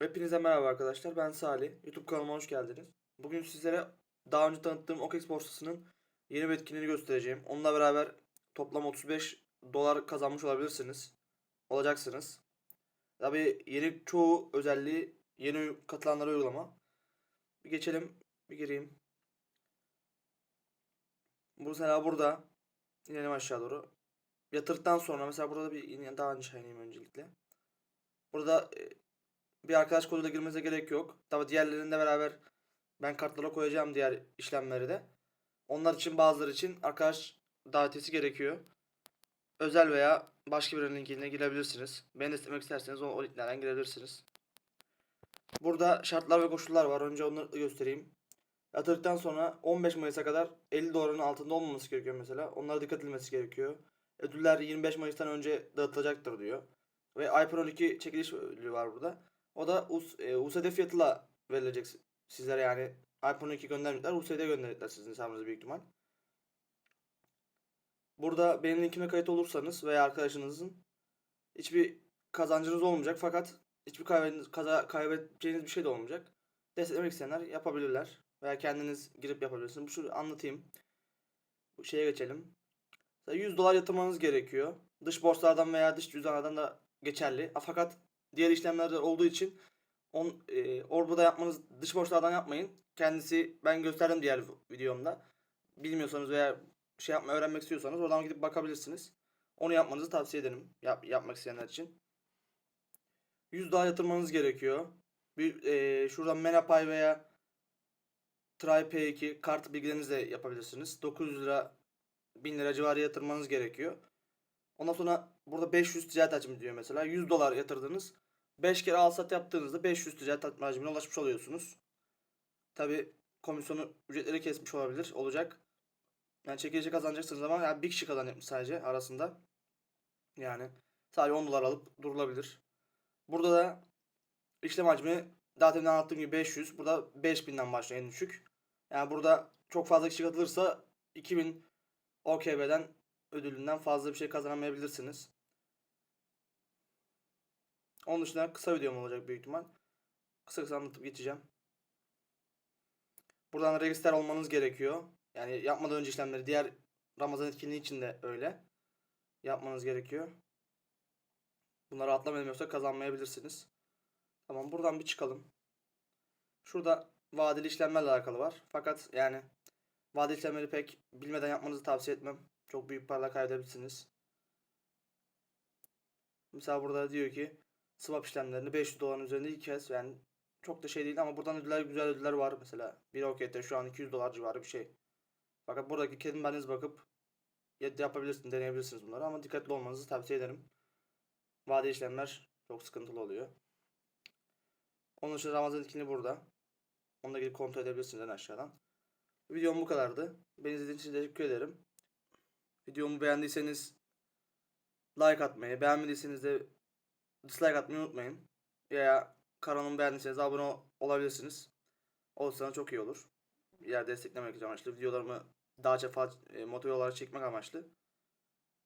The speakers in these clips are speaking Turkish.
Hepinize merhaba arkadaşlar. Ben Salih. YouTube kanalıma hoş geldiniz. Bugün sizlere daha önce tanıttığım OKEX borsasının yeni bir etkinliğini göstereceğim. Onunla beraber toplam 35 dolar kazanmış olabilirsiniz. Olacaksınız. Tabii yeni çoğu özelliği yeni katılanlara uygulama. Bir geçelim. Bir gireyim. Bu mesela burada. İnelim aşağı doğru. Yatırdıktan sonra mesela burada bir daha aşağı ineyim öncelikle. Burada e, bir arkadaş koduyla girmenize gerek yok. Tabi diğerlerinde beraber ben kartlara koyacağım diğer işlemleri de. Onlar için bazıları için arkadaş davetiyesi gerekiyor. Özel veya başka birinin linkine girebilirsiniz. Beni desteklemek isterseniz o, o linklerden girebilirsiniz. Burada şartlar ve koşullar var. Önce onları göstereyim. Yatırdıktan sonra 15 Mayıs'a kadar 50 doların altında olmaması gerekiyor mesela. Onlara dikkat edilmesi gerekiyor. Ödüller 25 Mayıs'tan önce dağıtılacaktır diyor. Ve iPhone 12 çekiliş ödülü var burada. O da US, e, USD fiyatıyla verilecek si- sizlere yani iPhone 12 göndermeyecekler. USD gönderecekler sizin hesabınıza büyük ihtimal. Burada benim linkime kayıt olursanız veya arkadaşınızın hiçbir kazancınız olmayacak fakat hiçbir kaybedeceğiniz, kaza, kaybedeceğiniz bir şey de olmayacak. Desteklemek isteyenler yapabilirler. Veya kendiniz girip yapabilirsiniz. Bu şu anlatayım. Bu şeye geçelim. Mesela 100 dolar yatırmanız gerekiyor. Dış borsalardan veya dış cüzdanlardan da geçerli. Fakat diğer işlemlerde olduğu için on, e, orada yapmanız dış borçlardan yapmayın. Kendisi ben gösterdim diğer videomda. Bilmiyorsanız veya şey yapma öğrenmek istiyorsanız oradan gidip bakabilirsiniz. Onu yapmanızı tavsiye ederim. Yap, yapmak isteyenler için. 100 daha yatırmanız gerekiyor. Bir, e, şuradan Menapay veya TryPay2 kart bilgilerinizle yapabilirsiniz. 900 lira 1000 lira civarı yatırmanız gerekiyor. Ondan sonra burada 500 ticaret hacmi diyor mesela. 100 dolar yatırdınız. 5 kere al sat yaptığınızda 500 ticaret hacmine ulaşmış oluyorsunuz. Tabi komisyonu ücretleri kesmiş olabilir, olacak. Yani çekilişi kazanacaksınız ama yani bir kişi kazanacakmış sadece arasında. Yani sadece 10 dolar alıp durulabilir. Burada da işlem hacmi daha demin anlattığım gibi 500. Burada 5000'den başlıyor en düşük. Yani burada çok fazla kişi katılırsa 2000 OKB'den ödülünden fazla bir şey kazanamayabilirsiniz. Onun dışında kısa videom olacak büyük ihtimal. Kısa kısa anlatıp geçeceğim. Buradan register olmanız gerekiyor. Yani yapmadan önce işlemleri diğer Ramazan etkinliği için de öyle. Yapmanız gerekiyor. Bunları atlamayalım yoksa kazanmayabilirsiniz. Tamam buradan bir çıkalım. Şurada vadeli işlemlerle alakalı var. Fakat yani vadeli işlemleri pek bilmeden yapmanızı tavsiye etmem. Çok büyük paralar kaybedebilirsiniz. Mesela burada diyor ki swap işlemlerini 500 doların üzerinde ilk kez yani çok da şey değil ama buradan ödüller güzel ödüller var mesela. Bir OKT şu an 200 dolar civarı bir şey. Fakat buradaki kedim beniz bakıp ya- yapabilirsiniz, deneyebilirsiniz bunları ama dikkatli olmanızı tavsiye ederim. Vade işlemler çok sıkıntılı oluyor. Onun dışında Ramazan etkinliği burada. Onu da gidip kontrol edebilirsiniz en aşağıdan. Videom bu kadardı. Beni izlediğiniz için teşekkür ederim. Videomu beğendiyseniz like atmayı, beğenmediyseniz de dislike atmayı unutmayın. Veya kanalımı beğendiyseniz abone ol- olabilirsiniz. Olursanız çok iyi olur. Yer desteklemek amaçlı. Videolarımı daha fazla e, motive olarak çekmek amaçlı.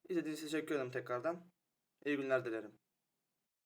İzlediğiniz için teşekkür ederim tekrardan. İyi günler dilerim.